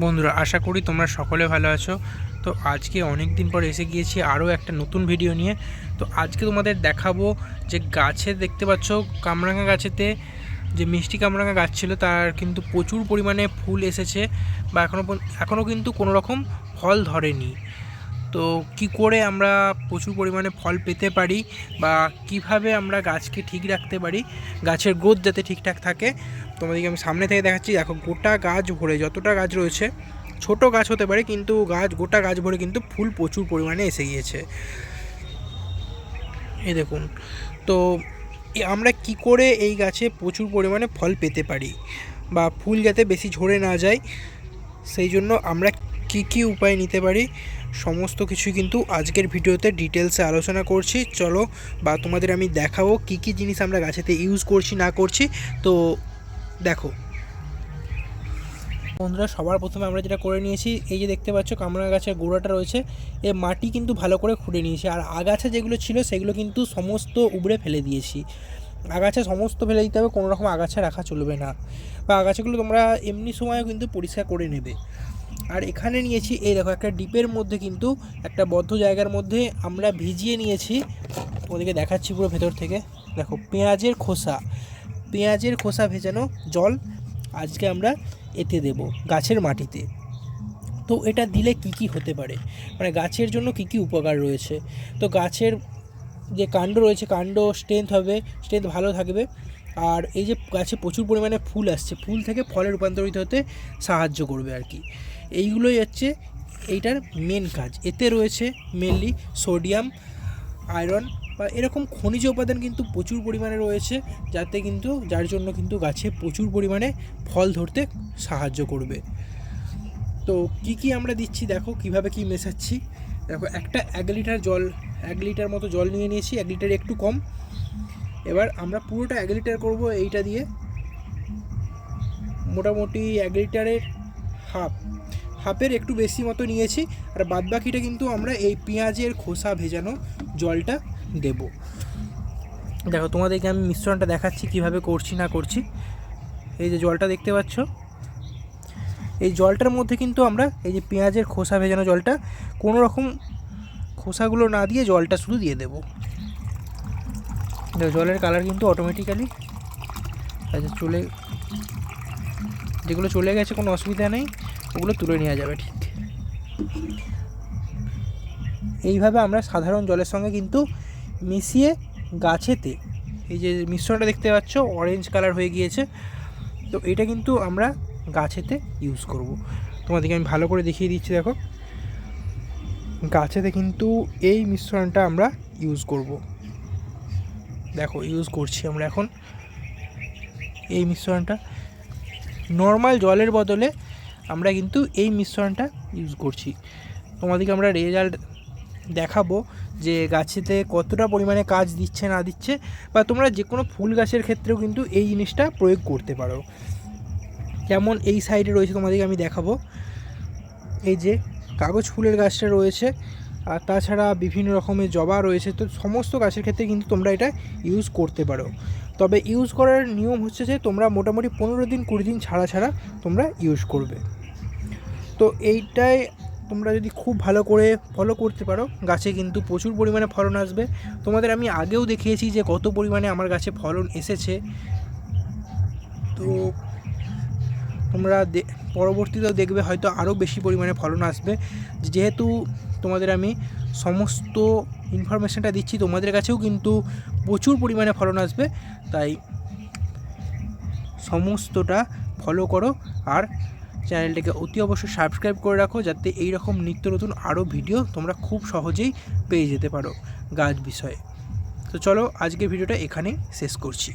বন্ধুরা, আশা করি তোমরা সকলে ভালো আছো। তো আজকে অনেক দিন পর এসে গিয়েছি আরও একটা নতুন ভিডিও নিয়ে। তো আজকে তোমাদের দেখাবো যে গাছে দেখতে পাচ্ছ কামরাঙা গাছেতে, যে মিষ্টি কামরাঙা গাছ ছিল, তার কিন্তু প্রচুর পরিমাণে ফুল এসেছে বা এখনও এখনও কিন্তু কোনো রকম ফল ধরেনি। তো কি করে আমরা প্রচুর পরিমাণে ফল পেতে পারি বা কীভাবে আমরা গাছকে ঠিক রাখতে পারি, গাছের গ্রোথ যাতে ঠিকঠাক থাকে, তোমাদেরকে আমি সামনে থেকে দেখাচ্ছি। দেখো, গোটা গাছ ভরে যতটা গাছ রয়েছে, ছোট গাছ হতে পারে, কিন্তু গাছ, গোটা গাছ ভরে কিন্তু ফুল প্রচুর পরিমাণে এসে গিয়েছে। এই দেখুন, তো আমরা কি করে এই গাছে প্রচুর পরিমাণে ফল পেতে পারি বা ফুল যাতে বেশি ঝরে না যায়, সেই জন্য আমরা কি কি উপায় নিতে পারি, সমস্ত কিছু কিন্তু আজকের ভিডিওতে ডিটেলসে আলোচনা করছি। চলো বা তোমাদের আমি দেখাবো কি কি জিনিস আমরা গাছেতে ইউজ করছি, না করছি। তো দেখো। বন্ধুরা, সবার প্রথমে আমরা যেটা করে নিয়েছি, এই যে দেখতে পাচ্ছ কামরাঙা গাছের গোড়াটা রয়েছে। এ মাটি কিন্তু ভালো করে খুঁড়ে নিয়েছি। আর আগাছা যেগুলো ছিল, সেগুলো কিন্তু সমস্ত উবড়ে ফেলে দিয়েছি। আগাছা সমস্ত ফেলে দিতে হবে কোনো রকম আগাছা রাখা চলবে না। বা আগাছাগুলো তোমরা এমনি সময়ও কিন্তু পরিষ্কার করে নেবে। আর এখানে নিয়েছি, এই দেখো, একটা ডিপের মধ্যে কিন্তু একটা বদ্ধ জায়গার মধ্যে আমরা ভিজিয়ে নিয়েছি। ওদিকে দেখাচ্ছি পুরো ভেতর থেকে। দেখো, পেঁয়াজের খোসা। পেঁয়াজের খোসা ভেজানো জল আজকে আমরা এতে দেব, গাছের মাটিতে। তো এটা দিলে কি কি হতে পারে? মানে গাছের জন্য কি কি উপকার রয়েছে? তো গাছের যে কাণ্ড রয়েছে, কাণ্ড স্ট্রেংথ হবে স্ট্রেংথ ভালো থাকবে। আর এই যে গাছে প্রচুর পরিমাণে ফুল আসছে, ফুল থেকে ফলে রূপান্তরিত হতে সাহায্য করবে আর কি। এইগুলোই হচ্ছে এইটার মেন কাজ। এতে রয়েছে মেনলি সোডিয়াম আয়রন বা এরকম খনিজ উপাদান কিন্তু প্রচুর পরিমাণে রয়েছে, যাতে কিন্তু, যার জন্য কিন্তু গাছে প্রচুর পরিমাণে ফল ধরতে সাহায্য করবে। তো কি কি আমরা দিচ্ছি দেখো, কীভাবে কি মেশাচ্ছি। দেখো, একটা এক লিটার জল, এক লিটার মতো জল নিয়ে নিয়েছি, এক লিটার একটু কম। এবার আমরা পুরোটা এক লিটার করব এইটা দিয়ে। মোটামুটি এক লিটারের হাফ হাফের একটু বেশি মতো নিয়েছি, আর বাদ বাকিটা কিন্তু আমরা এই পেঁয়াজের খোসা ভেজানো জলটা দেব। দেখো, তোমাদেরকে আমি মিশ্রণটা দেখাচ্ছি, কীভাবে করছি, না করছি। এই যে জলটা দেখতে পাচ্ছ? এই জলটার মধ্যে কিন্তু আমরা এই যে পেঁয়াজের খোসা ভেজানো জলটা, কোনো রকম খোসাগুলো না দিয়ে জলটা শুধু দিয়ে দেবো। জলের কালার কিন্তু অটোমেটিক্যালি আচ্ছা চলে যেগুলো চলে গেছে, কোনো অসুবিধা নেই। ওগুলো তুলে নেওয়া যাবে ঠিক। এইভাবে আমরা সাধারণ জলের সঙ্গে কিন্তু মিশিয়ে গাছেতে, এই যে মিশ্রণটা দেখতে পাচ্ছ অরেঞ্জ কালার হয়ে গিয়েছে। তো এটা কিন্তু আমরা গাছেতে ইউজ করব। তোমাদেরকে আমি ভালো করে দেখিয়ে দিচ্ছি, দেখো। গাছেতে কিন্তু এই মিশ্রণটা আমরা ইউজ করব। দেখো ইউজ করছি আমরা এখন। এই মিশ্রণটা। নর্মাল জলের বদলে আমরা কিন্তু এই মিশ্রণটা ইউজ করছি। তোমাদেরকে আমরা রেজাল্ট দেখাবো যে গাছেতে কতটা পরিমাণে কাজ দিচ্ছে, না দিচ্ছে, বা তোমরা যে কোনো ফুল গাছের ক্ষেত্রেও কিন্তু এই জিনিসটা প্রয়োগ করতে পারো। যেমন এই সাইডে রয়েছে তোমাদেরকে আমি দেখাবো। এই যে কাগজ ফুলের গাছটা রয়েছে আর তাছাড়া বিভিন্ন রকমের জবা রয়েছে, তো সমস্ত গাছের ক্ষেত্রে কিন্তু তোমরা এটা ইউজ করতে পারো। তবে ইউজ করার নিয়ম হচ্ছে যে, তোমরা মোটামুটি পনেরো দিন, কুড়ি দিন ছাড়া ছাড়া তোমরা ইউজ করবে। তো এইটাই তোমরা যদি খুব ভালো করে ফলো করতে পারো, গাছে কিন্তু প্রচুর পরিমাণে ফলন আসবে। তোমাদের আমি আগেও দেখিয়েছি যে, কত পরিমাণে আমার গাছে ফলন এসেছে। তো তোমরা পরবর্তীতেও দেখবে হয়তো আরও বেশি পরিমাণে ফলন আসবে। যেহেতু তোমাদের আমি সমস্ত ইনফরমেশানটা দিচ্ছি তোমাদের কাছেও কিন্তু প্রচুর পরিমাণে ফলন আসবে, তাই সমস্তটা ফলো করো আর চ্যানেলটাকে অতি অবশ্যই সাবস্ক্রাইব করে রাখো যাতে এই রকম নিত্য নতুন আরও ভিডিও তোমরা খুব সহজেই পেয়ে যেতে পারো গাছ বিষয়ে। তো চলো আজকের ভিডিওটা এখানেই শেষ করছি।